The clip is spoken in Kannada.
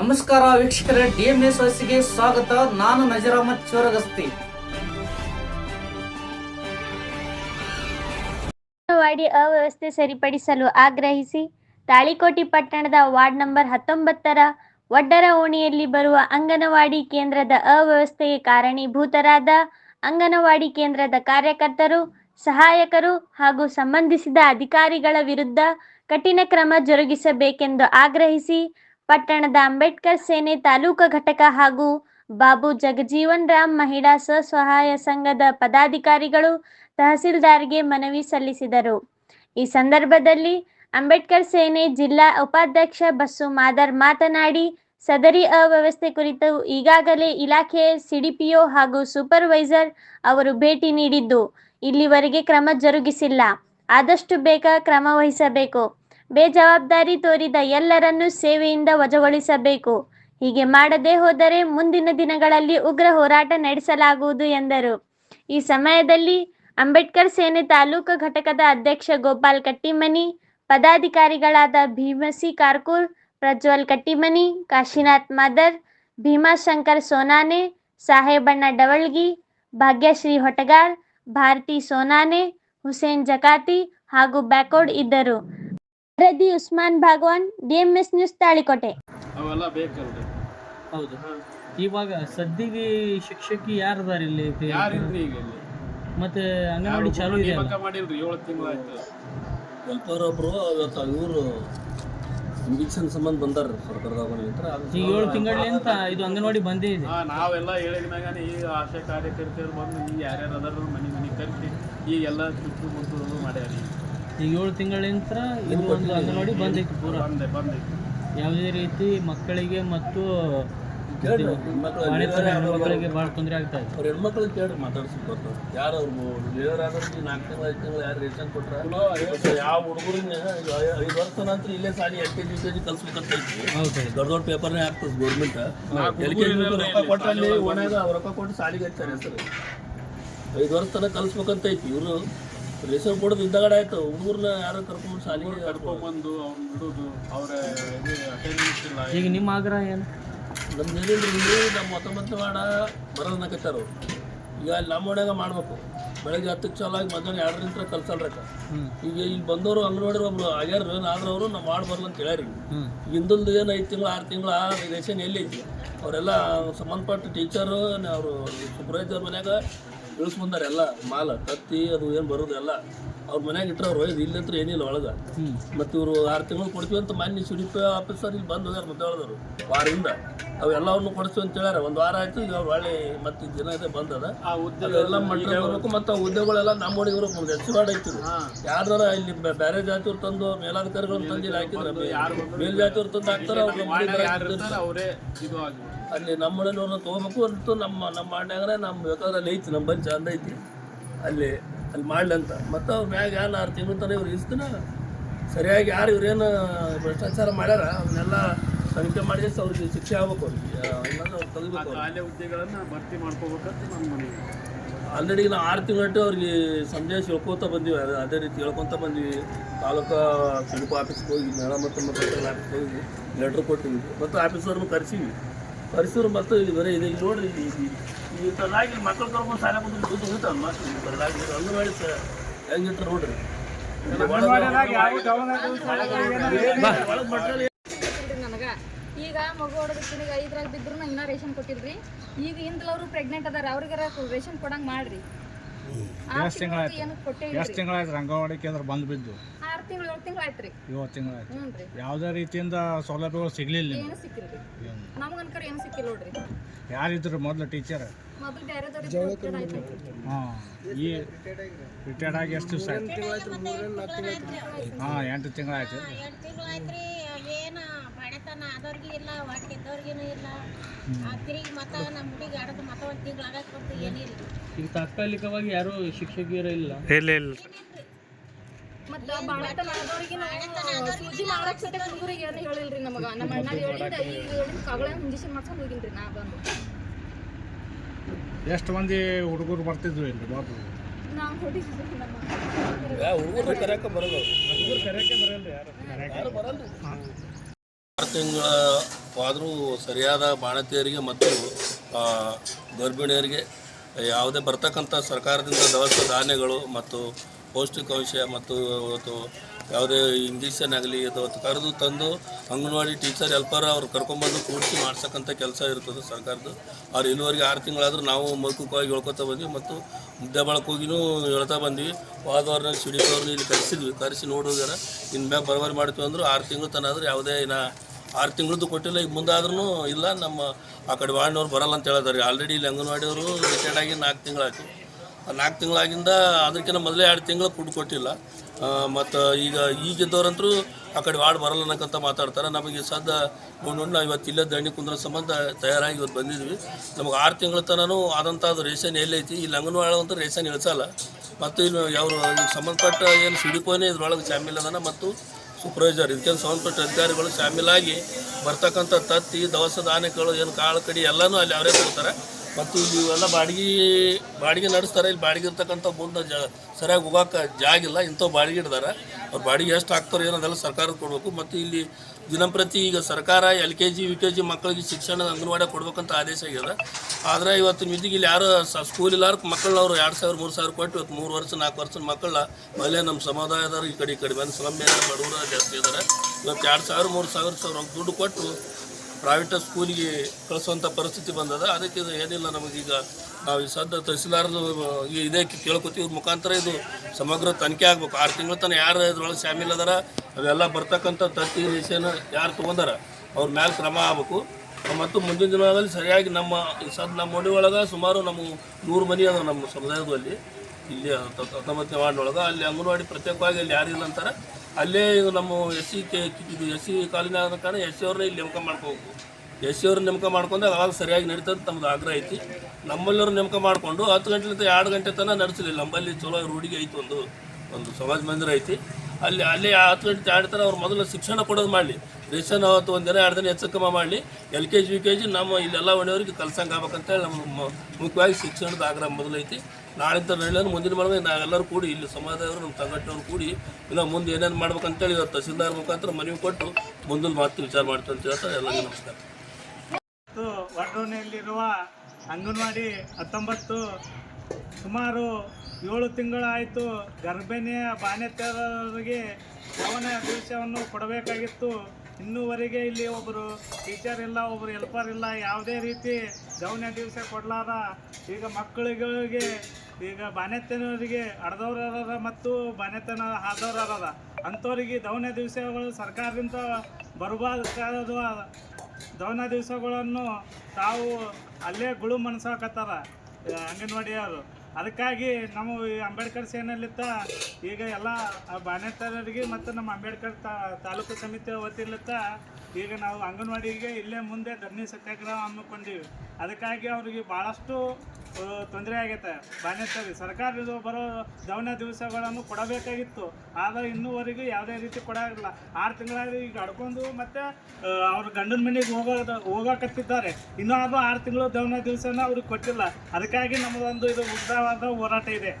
ನಮಸ್ಕಾರ ವೀಕ್ಷಕರೇ, ಡಿಎಂಎಸ್ ವಸಿಗೆ ಸ್ವಾಗತ. ನಾನು ನಜರಾಮತ್ ಚೋರಗಸ್ತಿ. ಅಂಗನವಾಡಿ ಅವ್ಯವಸ್ಥೆ ಸರಿಪಡಿಸಲು ಆಗ್ರಹಿಸಿ, ತಾಳಿಕೋಟಿ ಪಟ್ಟಣದ ವಾರ್ಡ್ ನಂಬರ್ ಹತ್ತೊಂಬತ್ತರ ಒಡ್ಡರ ಓಣಿಯಲ್ಲಿ ಬರುವ ಅಂಗನವಾಡಿ ಕೇಂದ್ರದ ಅವ್ಯವಸ್ಥೆಗೆ ಕಾರಣೀಭೂತರಾದ ಅಂಗನವಾಡಿ ಕೇಂದ್ರದ ಕಾರ್ಯಕರ್ತರು, ಸಹಾಯಕರು ಹಾಗೂ ಸಂಬಂಧಿಸಿದ ಅಧಿಕಾರಿಗಳ ವಿರುದ್ಧ ಕಠಿಣ ಕ್ರಮ ಜರುಗಿಸಬೇಕೆಂದು ಆಗ್ರಹಿಸಿ ಪಟ್ಟಣದ ಅಂಬೇಡ್ಕರ್ ಸೇನೆ ತಾಲೂಕು ಘಟಕ ಹಾಗೂ ಬಾಬು ಜಗಜೀವನ್ ರಾಮ್ ಮಹಿಳಾ ಸ್ವಸಹಾಯ ಸಂಘದ ಪದಾಧಿಕಾರಿಗಳು ತಹಸೀಲ್ದಾರ್ಗೆ ಮನವಿ ಸಲ್ಲಿಸಿದರು. ಈ ಸಂದರ್ಭದಲ್ಲಿ ಅಂಬೇಡ್ಕರ್ ಸೇನೆ ಜಿಲ್ಲಾ ಉಪಾಧ್ಯಕ್ಷ ಬಸ್ಸು ಮಾದರ್ ಮಾತನಾಡಿ, ಸದರಿ ಅವ್ಯವಸ್ಥೆ ಕುರಿತು ಈಗಾಗಲೇ ಇಲಾಖೆ ಸಿಡಿಪಿಒ ಹಾಗೂ ಸೂಪರ್ವೈಸರ್ ಅವರು ಭೇಟಿ ನೀಡಿದ್ದು ಇಲ್ಲಿವರೆಗೆ ಕ್ರಮ ಜರುಗಿಸಿಲ್ಲ. ಆದಷ್ಟು ಬೇಗ ಕ್ರಮ ವಹಿಸಬೇಕು. ಬೇಜವಾಬ್ದಾರಿ ತೋರಿದ ಎಲ್ಲರನ್ನೂ ಸೇವೆಯಿಂದ ವಜಗೊಳಿಸಬೇಕು. ಹೀಗೆ ಮಾಡದೇ ಹೋದರೆ ಮುಂದಿನ ದಿನಗಳಲ್ಲಿ ಉಗ್ರ ಹೋರಾಟ ನಡೆಸಲಾಗುವುದು ಎಂದರು. ಈ ಸಮಯದಲ್ಲಿ ಅಂಬೇಡ್ಕರ್ ಸೇನೆ ತಾಲೂಕು ಘಟಕದ ಅಧ್ಯಕ್ಷ ಗೋಪಾಲ್ ಕಟ್ಟಿಮನಿ, ಪದಾಧಿಕಾರಿಗಳಾದ ಭೀಮಸಿ ಕಾರ್ಕೂರ್, ಪ್ರಜ್ವಲ್ ಕಟ್ಟಿಮನಿ, ಕಾಶಿನಾಥ್ ಮಾದರ್, ಭೀಮಾಶಂಕರ್ ಸೋನಾನೆ, ಸಾಹೇಬಣ್ಣ ಡವಳ್ಗಿ, ಭಾಗ್ಯಶ್ರೀ ಹೊಟಗಾರ್, ಭಾರತಿ ಸೋನಾನೆ, ಹುಸೇನ್ ಜಕಾತಿ ಹಾಗೂ ಬ್ಯಾಕೋಡ್ ಇದ್ದರು. ವರದಿ ಉಸ್ಮಾನ್ ಭಾಗವಾನ್ ಡಿಎಂಎಸ್ ನ್ಯೂಸ್ ತಾಳಿಕೋಟೆ. ಅವೆಲ್ಲ ಬೇಕಲ್ರಿ. ಹೌದು ಇವಾಗ ಸದ್ಯಗೆ ಶಿಕ್ಷಕಿ ಯಾರದಾರ ಇಲ್ಲಿ? ಯಾರು ಯಾರಿಲ್ರಿ ಈಗ ಇಲ್ಲಿ? ಮತ್ತೆ ಅಂಗನವಾಡಿ ಚಾಲೂ ಇದೆ ನೇಮಕ ಮಾಡಿಲ್ರಿ ಏಳು ತಿಂಗಳಾಯ್ತು. ಒಬ್ರು ಇವತ್ತು ಇವರು ಇಂಜೆಕ್ಷನ್ ಸಂಬಂಧ ಬಂದಾರ ಸರ್ಕಾರದವ್ರ ಈಗ ಏಳು ತಿಂಗಳಿಂದ ಇದು ಅಂಗನವಾಡಿ ಬಂದೇ ಇದೆ? ಹಾ ನಾವೆಲ್ಲ ಮ್ಯಾಗಾನೆ ಈಗ ಆಶಾ ಕಾರ್ಯಕರ್ತರು ಬಂದು ಈಗ ಯಾರ್ಯಾರು ಅದಾರ ಮನೆ ಮನೆ ಕರಿಸಿ ಈಗ ಎಲ್ಲ ಚುಟ್ಟು ಮಾಡ್ಯಾರ ಮಾಡ್ಯಾರಿ ಈಗ ಏಳು ತಿಂಗಳಿಂದ ಇದು ಒಂದು ಅಂಗನವಾಡಿ ಬಂದೈತಿ ಪೂರ. ಬಂದೈತಿ ಯಾವುದೇ ರೀತಿ ಮಕ್ಕಳಿಗೆ ಮತ್ತು ಮಕ್ಕಳಿಗೆ ಭಾಳ ತೊಂದರೆ ಆಗ್ತಾ ಇದೆ. ಅವ್ರ ಹೆಣ್ಮಕ್ಳಿಗೆ ಕೇಳಿ ಮಾತಾಡ್ಸ್ಬೇಕು ಯಾರು ಅವ್ರು ಆದವ್ರಿಗೆ ನಾಲ್ಕು ತಿಂಗಳು ಐದು ತಿಂಗಳು ಯಾರು ರೇಷನ್ ಕೊಟ್ರ? ಯಾವ ಹುಡುಗರು ಐದು ವರ್ಷ ನಂತರ ಇಲ್ಲೇ ಸಾಲಿ L K G K G ಕಲ್ಸ್ಬೇಕಂತ ಐತಿ ಹೌದು ದೊಡ್ಡ ದೊಡ್ಡ ಪೇಪರ್ನೇ ಹಾಕ್ತದೆ ಗೌರ್ಮೆಂಟ್ ಎಲ್ ಕೆ ಜಿ ರೊಕ್ಕ ಕೊಟ್ಟಲ್ಲಿ ಓಣ್ಯಾಗ ಅವ್ರ ರೊಕ್ಕ ಕೊಟ್ಟು ಸಾಲಿಗೆ ಹಚ್ತಾರೆ ಹೆಸರು ಐದು ವರ್ಷ ತನಕ ಕಲ್ಸ್ಬೇಕಂತ ಐತಿ ಇವರು. ರೇಷನ್ ಕೊಡೋದು ಇದ್ದಗಡೆ ಆಯ್ತು. ಹುಡುಗರ್ನ ಯಾರು ಕರ್ಕೊಂಡು ಶಾಲೆಗೆ ಕರ್ಕೊಂಡ್ಬಂದು ಅವ್ನು ಬಿಡೋದು ಅವರೇ ಇದು ಅಟೆಂಡೆನ್ಸ್ ಇಲ್ಲ ಈಗ ನಿಮ್ಮ ಆಗ್ರಹ ಏನು? ನಮ್ಮ ಏನಿಲ್ಲ ನಮ್ಮ ಹತ್ತೊಂಬತ್ತು ಮಾಡ ಬರೋದನ್ನಕತ್ತಾರ ಅವ್ರು ಈಗ ಅಲ್ಲಿ ನಮ್ಮ ಮನೆಯಾಗ ಮಾಡ್ಬೇಕು. ಬೆಳಗ್ಗೆ ಹತ್ತಕ್ಕೆ ಚಾಲು ಆಗಿ ಮಧ್ಯಾಹ್ನ ಎರಡರಿಂದ ಕಲ್ಸಲ್ರಕ್ಕ. ಈಗ ಇಲ್ಲಿ ಬಂದವರು ಅಂಗನವಾಡಿ ಒಬ್ರು ಆಗ್ಯಾರ ಆದ್ರೆ ಅವರು ನಾವು ಮಾಡಿ ಬರ್ಲಂತ ಅಂತ ಹೇಳ್ಯಾರಿ. ಹಿಂದಲ್ದು ಏನು ಐದು ತಿಂಗಳು ಆರು ತಿಂಗಳು ಆ ರೇಷನ್ ಎಲ್ಲಿ ಐತಿ? ಅವರೆಲ್ಲ ಸಂಬಂಧಪಟ್ಟ ಟೀಚರು ಅವರು ಸೂಪರ್ವೈಸರ್ ಮನ್ಯಾಗ ಇಳಿಸ್ಬಂದಾರ ಎಲ್ಲ ಮಾಲ ತತ್ತಿ ಅದು ಏನು ಬರೋದು ಎಲ್ಲ. ಅವ್ರ ಮನ್ಯಾಗ ಇಟ್ರೆ ಅವ್ರು ಒಯ್ದು ಇಲ್ಲಂತ್ರ ಏನಿಲ್ಲ ಒಳಗೆ. ಮತ್ತ ಇವರು ಆರು ತಿಂಗಳು ಕೊಡ್ತೀವಿ ಅಂತ ಮಾನ್ಯ ಸಿ ಡಿ ಪಿ ಆಫೀಸರ್ ಇಲ್ಲಿ ಬಂದು ಹೋಗ್ಯಾರ ಮುದ್ದಾಳದವರು ವಾರದಿಂದ. ಅವೆಲ್ಲವನ್ನು ಕೊಡಿಸ್ತೀವಿ ಅಂತ ಹೇಳ್ಯಾರ. ಒಂದು ವಾರ ಆಯ್ತು ಈಗ ಅವ್ರು ಹೊಳ್ಳಿ ಮತ್ತೆ ದಿನ ಇದೆ ಬಂದದ. ಎಲ್ಲ ಮಟ್ಟ ಬರಬೇಕು ಮತ್ತು ಆ ಹುದ್ದೆಗಳೆಲ್ಲ ನಮ್ಮ ಹುಡುಗರು ಹೆಸರು ಐತಿ ಯಾರ್ದಾರ ಇಲ್ಲಿ ಬೇರೆ ಜಾತಿಯವ್ರು ತಂದು ಮೇಲಾಧಿಕಾರಿಗಳು ತಂದಿಲ್ಲ ಹಾಕಿದ್ರೆ ಮೇಲ್ ಜಾತಿಯವ್ರು ತಂದು ಹಾಕ್ತಾರೆ ಅವ್ರು ಅಲ್ಲಿ ನಮ್ಮ ಮನೆಯವ್ರನ್ನ ತೊಗೋಬೇಕು ಅಂತೂ ನಮ್ಮ ನಮ್ಮ ಮಾಡ್ಯಾಗನೆ ನಮ್ಮ ಬೇಕಾದ್ರೆ ಅಲ್ಲಿ ಐತಿ ನಮ್ಮ ಬಂಚ ಅಂದ ಐತಿ. ಅಲ್ಲಿ ಅಲ್ಲಿ ಮಾಡ್ಲಿ ಅಂತ. ಮತ್ತು ಅವ್ರ ಮ್ಯಾಗ ಯಾರು ಆರು ತಿಂಗಳ ತನಕ ಇವ್ರು ಇಸ್ತಿನ ಸರಿಯಾಗಿ ಯಾರು ಇವ್ರೇನು ಭ್ರಷ್ಟಾಚಾರ ಮಾಡ್ಯಾರ ಅವನ್ನೆಲ್ಲ ತನಿಖೆ ಮಾಡಿ ಅವ್ರಿಗೆ ಶಿಕ್ಷೆ ಆಗ್ಬೇಕು ಅವ್ರಿಗೆ. ಅವ್ರು. ಖಾಲಿ ಹುದ್ದೆಗಳನ್ನ ಭರ್ತಿ ಮಾಡ್ಕೋಬೇಕಂತ ನಮ್ಮ ಮನೆ. ಆಲ್ರೆಡಿ ನಾವು ಆರು ತಿಂಗಳಟ್ಟು ಅವ್ರಿಗೆ ಸಂದೇಶ ಹೇಳ್ಕೊತ ಬಂದೀವಿ ಅದೇ ಅದೇ ರೀತಿ ಹೇಳ್ಕೊತ ಬಂದೀವಿ. ತಾಲೂಕು ಸಿಡಿಪು ಆಫೀಸ್ಗೆ ಹೋಗಿ ಮೇಳ ಮತ್ತು ಮತ್ತು ಆಫೀಸ್ಗೆ ಹೋಗಿ ಲೆಟ್ರ್ ಕೊಟ್ಟಿದ್ವಿ. ಮತ್ತು ಆಫೀಸರ್ನು ಕರ್ಸೀವಿ ಕರ್ಸಿದ್ರು ಮತ್ತು ಇಲ್ಲಿ ಬರೀ ಇದೆ. ಇಲ್ಲಿ ನೋಡ್ರಿ ಇಲ್ಲಿ ಈ ತರಾಗಿ ಇಲ್ಲಿ ಮಕ್ಕಳು ಕರ್ಕೊಂಡು ಸಾಲ ಬಂದು ದುಡ್ಡು ಹೋಗ್ತಾವೆ ಮಕ್ಕಳು ಈ ಥರದಾಗಿ ಅಂಗನವಾಡಿ ಸರ್ ಹೆಂಗಿತ್ತು ನೋಡ್ರಿ. ಈಗ ಮಗು ಹೊಡೆದಕ್ಕೆ ಐದ್ರಾಗ ಬಿದ್ರು ಇನ್ನ ರೇಷನ್ ಕೊಟ್ಟಿದ್ರಿ ಈಗ ಹಿಂದ್ಲವ್ರು ಪ್ರೆಗ್ನೆಂಟ್ ಅದಾರ ಅವ್ರಿಗಾರ ರೇಷನ್ ಕೊಡಂಗ್ ಮಾಡ್ರಿ. ಆರು ತಿಂಗಳ ಎಷ್ಟು ಅಂಗನವಾಡಿ ಕೇಂದ್ರ ಬಂದ್ ಬಿದ್ದು. ತಿಂಗಳು ಏಳು ತಿಂಗಳು ಆಯ್ತ್ರಿ ಏಳು ತಿಂಗಳಾಯ್ತು. ಹ್ಞೂ ರೀ. ಯಾವುದೇ ರೀತಿಯಿಂದ ಸೌಲಭ್ಯಗಳು ಸಿಗ್ಲಿಲ್ಲ ಏನು ಸಿಕ್ಕಿಲ್ರಿ ನಮ್ಗನ್ಕರ ಏನು ಸಿಕ್ಕಿಲ್ಲ ನೋಡ್ರಿ. ಯಾರಿದ್ರು ಮೊದಲು ಟೀಚರ್? ಮೊದಲು ಬೇರೆದವ್ರಿಗೆ ಆಯ್ತು. ಹಾಂ ಈ ರಿಟೈರ್ಡ್ ಆಗಿ ಎಷ್ಟು ದಿವಸ ಆಯ್ತು? ಹಾಂ ಎಂಟು ತಿಂಗಳಾಯ್ತು. ಎರಡು ತಿಂಗಳಾಯ್ತ್ರಿ. ಏನು ಬಡತನ ಆದವ್ರಿಗೆ ಇಲ್ಲ ಹೊಟ್ಟೆ ಇದ್ದವ್ರಿಗೇನು ಇಲ್ಲ. ಆ ತಿರುಗಿ ಮತ್ತೆ ನಮ್ಮ ಹುಡುಗಿ ಆಡೋದು ಮತ್ತೆ ಒಂದು ತಿಂಗಳು ಬಂತು ಏನಿಲ್ಲ. ಈಗ ತಾತ್ಕಾಲಿಕವಾಗಿ ಯಾರು ಶಿಕ್ಷಕಿಯರು ಇಲ್ಲ? ಮತ್ತೆ ಬಾಣತನ ಆದವ್ರಿಗೆ ನಾವು ಸೂಜಿ ಮಾಡಕ್ ಸತೆ ಹುಡುಗರಿಗೆ ಏನು ಹೇಳಿಲ್ರಿ ನಮಗ? ನಮ್ಮ ಅಣ್ಣ ಹೇಳಿದ ಈಗ ಹೇಳಿದ ಕಗಳ ಇಂಜೆಕ್ಷನ್ ಮಾಡ್ಸ್ಕೊಂಡು ಹೋಗಿನ್ರಿ ನಾ ಬಂದು. ಎಷ್ಟು ಮಂದಿ ಹುಡುಗರು ಬರ್ತಿದ್ರು ಇಲ್ಲಿ ಬಾಬು? ನಾವು ಹೊಡಿಸಿದ್ರಿ ನಮ್ಮ ಹುಡುಗರು ಬರೋದು. ಕರೆಯಕ್ಕೆ ಯಾರು? ಆರು ಸರಿಯಾದ ಬಾಣತಿಯರಿಗೆ ಮತ್ತು ಗರ್ಭಿಣಿಯರಿಗೆ ಯಾವುದೇ ಬರ್ತಕ್ಕಂಥ ಸರ್ಕಾರದಿಂದ ದವಸ ಧಾನ್ಯಗಳು ಮತ್ತು ಪೌಷ್ಟಿಕಾಂಶ ಮತ್ತು ಇವತ್ತು ಯಾವುದೇ ಇಂಜೆಕ್ಷನ್ ಆಗಲಿ ಅಥವಾ ಕರೆದು ತಂದು ಅಂಗನವಾಡಿ ಟೀಚರ್ ಹೆಲ್ಪರ್ ಅವ್ರು ಕರ್ಕೊಂಡ್ಬಂದು ಕೂಡಿಸಿ ಮಾಡ್ಸಕ್ಕಂಥ ಕೆಲಸ ಇರ್ತದೆ ಸರ್ಕಾರದ್ದು. ಅವ್ರು ಇಲ್ಲಿವರೆಗೆ ಆರು ತಿಂಗಳಾದರೂ ನಾವು ಮೌಖಿಕವಾಗಿ ಹೇಳ್ಕೊತಾ ಬಂದ್ವಿ ಮತ್ತು ಮುದ್ದೆ ಬಳಕೋಗಿನೂ ಹೇಳ್ತಾ ಬಂದ್ವಿ. ವಾದವ್ರನ್ನ ಸಿಡಿತವ್ರನ್ನ ಇಲ್ಲಿ ಕರೆಸಿದ್ವಿ. ಕರೆಸಿ ನೋಡೋದಾರ ಇನ್ನು ಮ್ಯಾಗ ಬರವರಿ ಮಾಡ್ತೀವಿ ಅಂದರು ಆರು ತಿಂಗಳು ತನ ಆದ್ರೆ ಯಾವುದೇ ಇನ್ನ ಆರು ತಿಂಗಳದ್ದು ಕೊಟ್ಟಿಲ್ಲ. ಈಗ ಮುಂದಾದ್ರೂ ಇಲ್ಲ. ನಮ್ಮ ಆ ಕಡೆ ವಾರ್ಡ್ನವ್ರು ಬರಲ್ಲ ಅಂತ ಹೇಳಿದಾರೆ. ಆಲ್ರೆಡಿ ಇಲ್ಲಿ ಅಂಗನವಾಡಿಯವರು ರಿಟೈರ್ಡ್ ಆಗಿ ನಾಲ್ಕು ತಿಂಗಳಾಯ್ತು. ನಾಲ್ಕು ತಿಂಗಳಾಗಿಂದ ಅದಕ್ಕಿಂತ ಮೊದಲೇ ಎರಡು ತಿಂಗಳು ಫುಡ್ ಕೊಟ್ಟಿಲ್ಲ. ಮತ್ತು ಈಗ ಈಗಿದ್ದವ್ರಂತರೂ ಆ ಕಡೆ ವಾರ್ಡ್ ಬರಲ್ಲ ಅನ್ನೋಕ್ಕಂತ ಮಾತಾಡ್ತಾರೆ. ನಮಗೆ ಸದ್ದ ನೋಡಿ ನಾವು ಇವತ್ತು ಇಲ್ಲೇ ದಂಡಿ ಕುಂದ್ರ ಸಂಬಂಧ ತಯಾರಾಗಿ ಇವತ್ತು ಬಂದಿದ್ವಿ. ನಮಗೆ ಆರು ತಿಂಗಳ ತನೂ ಆದಂಥ ಅದು ರೇಷನ್ ಎಲ್ಲೈತಿ. ಇಲ್ಲಿ ಅಂಗನವಾಡಿ ರೇಷನ್ ಇಳಿಸಲ್ಲ. ಮತ್ತು ಇಲ್ಲಿ ಅವರು ಸಂಬಂಧಪಟ್ಟ ಏನು ಸಿಡಿಕೋನೆ ಇದ್ರೊಳಗೆ ಶಾಮಿಲ್ ಅದನ ಮತ್ತು ಸೂಪರ್ವೈಸರ್ ಇದಕ್ಕೆ ಸಂಬಂಧಪಟ್ಟ ಅಧಿಕಾರಿಗಳು ಶಾಮೀಲಾಗಿ ಬರ್ತಕ್ಕಂಥ ತತ್ತಿ, ದವಸ ಧಾನ್ಯಗಳು, ಏನು ಕಾಳು, ಕಡಿ ಎಲ್ಲನೂ ಅಲ್ಲಿ ಅವರೇ ಕೊಡ್ತಾರೆ. ಮತ್ತು ಇವೆಲ್ಲ ಬಾಡಿಗೆ ಬಾಡಿಗೆ ನಡೆಸ್ತಾರೆ. ಇಲ್ಲಿ ಬಾಡಿಗೆ ಇರ್ತಕ್ಕಂಥ ಮುಂದೆ ಜ, ಸರಿಯಾಗಿ ಹೋಗೋಕೆ ಜಾಗಿಲ್ಲ ಇಂಥವು ಬಾಡಿಗೆ ಇಡ್ತಾರೆ ಅವ್ರು ಬಾಡಿಗೆ ಎಷ್ಟು ಹಾಕ್ತಾರೆ ಏನೋ ಅದೆಲ್ಲ ಸರ್ಕಾರ ಕೊಡಬೇಕು. ಮತ್ತು ಇಲ್ಲಿ ದಿನಂಪ್ರತಿ ಈಗ ಸರ್ಕಾರ L K G, U K G ಮಕ್ಕಳಿಗೆ ಶಿಕ್ಷಣ ಅಂಗನವಾಡಿ ಕೊಡ್ಬೇಕಂತ ಆದೇಶ ಆಗ್ಯದ. ಆದರೆ ಇವತ್ತು ಮಿತಿಗೆ ಇಲ್ಲಿ ಯಾರು ಸ್ಕೂಲ್ ಇಲ್ಲಾರ ಮಕ್ಕಳನ್ನ ಅವರು ಎರಡು ಸಾವಿರ, ಮೂರು ಸಾವಿರ ಕೊಟ್ಟು ಇವತ್ತು ಮೂರು ವರ್ಷ, ನಾಲ್ಕು ವರ್ಷದ ಮಕ್ಕಳನ್ನ ಮೊದಲೇ ನಮ್ಮ ಸಮುದಾಯದವ್ರು ಈ ಕಡೆ ಈ ಕಡೆ ಬಂದು ಸ್ಲಮ್ ಬಡವರು ಜಾಸ್ತಿ ಇದ್ದಾರೆ ಇವತ್ತು ಎರಡು ಸಾವಿರ, ಮೂರು ಸಾವಿರ ಸಾವಿರ ದುಡ್ಡು ಕೊಟ್ಟು ಪ್ರೈವೇಟ್ ಸ್ಕೂಲಿಗೆ ಕಳಿಸುವಂಥ ಪರಿಸ್ಥಿತಿ ಬಂದದ. ಅದಕ್ಕೆ ಇದು ಏನಿಲ್ಲ ನಮಗೀಗ ನಾವು ಈ ಸದ್ದ ತಹಸೀಲ್ದಾರ್ದು, ಈ ಇದಕ್ಕೆ ಕೇಳ್ಕೊತೀವಿ. ಮುಖಾಂತರ ಇದು ಸಮಗ್ರ ತನಿಖೆ ಆಗ್ಬೇಕು. ಆರು ತಿಂಗಳ ತನಕ ಯಾರು ಇದ್ರೊಳಗೆ ಶಾಮೀಲ್ ಅದಾರ, ಅವೆಲ್ಲ ಬರ್ತಕ್ಕಂಥ ತತ್ತಿ ವಿಷಯನ ಯಾರು ತೊಗೊಂಡಾರ, ಅವ್ರ ಮ್ಯಾಲೆ ಕ್ರಮ ಆಗ್ಬೇಕು. ಮತ್ತು ಮುಂದಿನ ದಿನಗಳಲ್ಲಿ ಸರಿಯಾಗಿ ನಮ್ಮ ಸದ್ ನಮ್ಮ ಮನೆ ಒಳಗೆ ಸುಮಾರು ನಮ್ಮ ನೂರು ಮನೆ ಅದ ನಮ್ಮ ಸಮುದಾಯದಲ್ಲಿ. ಇಲ್ಲಿ ಹತ್ತ- ಹತ್ತೊಂಬತ್ತನೇ ವಾರ್ಡ್ನೊಳಗೆ ಅಲ್ಲಿ ಅಂಗನವಾಡಿ ಪ್ರತ್ಯೇಕವಾಗಿ ಅಲ್ಲಿ ಯಾರಿಲ್ಲ ಅಂತಾರೆ ಅಲ್ಲೇ ನಮ್ಮ ಎಸ್ ಸಿ ಕೆ ಇದು ಎಸ್ ಸಿ ಕಾಲೇಜಿನ ಆದ ಕಾರಣ ಎಸ್ ಸಿ ಅವ್ರನ್ನ ಇಲ್ಲಿ ನೇಮಕ ಮಾಡ್ಕೋಬೇಕು. ಎಸ್ ಸಿ ಅವ್ರನ್ನ ನೇಮಕ ಮಾಡ್ಕೊಂಡಾಗ ಅವಾಗ ಸರಿಯಾಗಿ ನಡೀತದೆ ನಮ್ದು ಆಗ್ರಹ ಐತಿ. ನಮ್ಮಲ್ಲವ್ರು ನೇಮಕ ಮಾಡಿಕೊಂಡು ಹತ್ತು ಗಂಟೆಲಿಂದ ಎರಡು ಗಂಟೆ ತನಕ ನಡೆಸಲಿಲ್ಲ. ನಮ್ಮಲ್ಲಿ ಚಲೋ ರೂಢಿಗೆ ಐತಿ ಒಂದು ಒಂದು ಸಮಾಜ ಮಂದಿರ ಐತಿ. ಅಲ್ಲಿ ಅಲ್ಲಿ ಹತ್ತು ಗಂಟೆ ಎರಡು ಥರ ಅವ್ರು ಮೊದಲು ಶಿಕ್ಷಣ ಕೊಡೋದು ಮಾಡಲಿ. ರೇಷನ್ ಅವತ್ತು ಒಂದು ದಿನ, ಎರಡು ದಿನ ಹೆಚ್ಚು ಕಮ್ಮಿ ಮಾಡಲಿ. L K G, U K G ನಮ್ಮ ಇಲ್ಲೆಲ್ಲ ಒಣವರಿಗೆ ಕಲ್ಸಂಗೆ ಆಗ್ಬೇಕಂತೇಳಿ ನಮ್ಮ ಮುಖ್ಯವಾಗಿ ಶಿಕ್ಷಣದ ಆಗ್ರಹ ಮೊದಲೈತಿ. ನಾಳಿಂದ ನಡೆಯೋದು ಮುಂದಿನ ಮನೆಗೆ ನಾವೆಲ್ಲರೂ ಕೂಡಿ, ಇಲ್ಲಿ ಸಮಾಜದವರು, ನಮ್ಮ ಸಂಘಟನೆಯವರು ಕೂಡಿ, ಇನ್ನು ಮುಂದೆ ಏನೇನು ಮಾಡ್ಬೇಕಂತೇಳಿ ಇವತ್ತು ತಹಸೀಲ್ದಾರ್ ಮುಖಾಂತರ ಮನವಿ ಕೊಟ್ಟು ಮುಂದಿನ ಮಾತು ವಿಚಾರ ಮಾಡ್ತೀವಿ ಅಂತ ಹೇಳ್ತಾರೆ ಎಲ್ಲರಿಗೂ ನಮಸ್ಕಾರ. ಮತ್ತು ವಡ್ರೋನೆಯಲ್ಲಿರುವ ಅಂಗನವಾಡಿ ಹತ್ತೊಂಬತ್ತು ಸುಮಾರು ಏಳು ತಿಂಗಳಾಯಿತು ಗರ್ಭಿಣಿಯ ಬಾಣ್ಯತರಿಗೆ ಅವನ ದಿವಸವನ್ನು ಕೊಡಬೇಕಾಗಿತ್ತು. ಇನ್ನೂವರೆಗೆ ಇಲ್ಲಿ ಒಬ್ಬರು ಟೀಚರ್ ಇಲ್ಲ ಒಬ್ಬರು ಹೆಲ್ಪರ್ ಇಲ್ಲ, ಯಾವುದೇ ರೀತಿ ಗೌನ ದಿವಸ ಕೊಡಲಾರ ಈಗ ಮಕ್ಕಳಿಗೆ ಈಗ ಬಾನೆತನವರಿಗೆ ಅರ್ಧವ್ರ ಮತ್ತು ಬಾನೆತನ ಆದವ್ರ ಅಂಥವ್ರಿಗೆ ದೌನ ದಿವಸಗಳು ಸರ್ಕಾರದಿಂದ ಬರಬಾರ್ದು ದೌನ ದಿವಸಗಳನ್ನು ತಾವು ಅಲ್ಲೇ ಗುಳು ಮನಸಾಕತ್ತಾರ ಅಂಗನವಾಡಿಯವರು. ಅದಕ್ಕಾಗಿ ನಮ್ಮ ಅಂಬೇಡ್ಕರ್ ಸೇನೆಯಲ್ಲಿತ್ತ ಈಗ ಎಲ್ಲ ಬಾಣೆತರರಿಗೆ ಮತ್ತು ನಮ್ಮ ಅಂಬೇಡ್ಕರ್ ತಾಲೂಕು ಸಮಿತಿ ವತಿಲಿತ್ತ ಈಗ ನಾವು ಅಂಗನವಾಡಿಗೆ ಇಲ್ಲೇ ಮುಂದೆ ಧರಣಿ ಸತ್ಯಾಗ್ರಹ ಹಮ್ಮಿಕೊಂಡಿವಿ. ಅದಕ್ಕಾಗಿ ಅವರಿಗೆ ಭಾಳಷ್ಟು ತೊಂದರೆ ಆಗೈತೆ. ಸರ್ಕಾರ ಇದು ಬರೋ ದವನ ದಿವಸಗಳನ್ನು ಕೊಡಬೇಕಾಗಿತ್ತು. ಆದರೆ ಇನ್ನೂವರೆಗೂ ಯಾವುದೇ ರೀತಿ ಕೊಡಾಗಿಲ್ಲ ಆರು ತಿಂಗಳಾಗಿ ಈಗ ಅಡ್ಕೊಂಡು ಮತ್ತು ಅವ್ರ ಗಂಡನ ಮನೆಗೆ ಹೋಗೋದ ಹೋಗಕತ್ತಿದ್ದಾರೆ. ಇನ್ನೂ ಅದು ಆರು ತಿಂಗಳು ದವನ ದಿವಸನ ಅವ್ರಿಗೆ ಕೊಟ್ಟಿಲ್ಲ. ಅದಕ್ಕಾಗಿ ನಮ್ಮದೊಂದು ಇದು ಉಗ್ರವಾದ ಹೋರಾಟ ಇದೆ.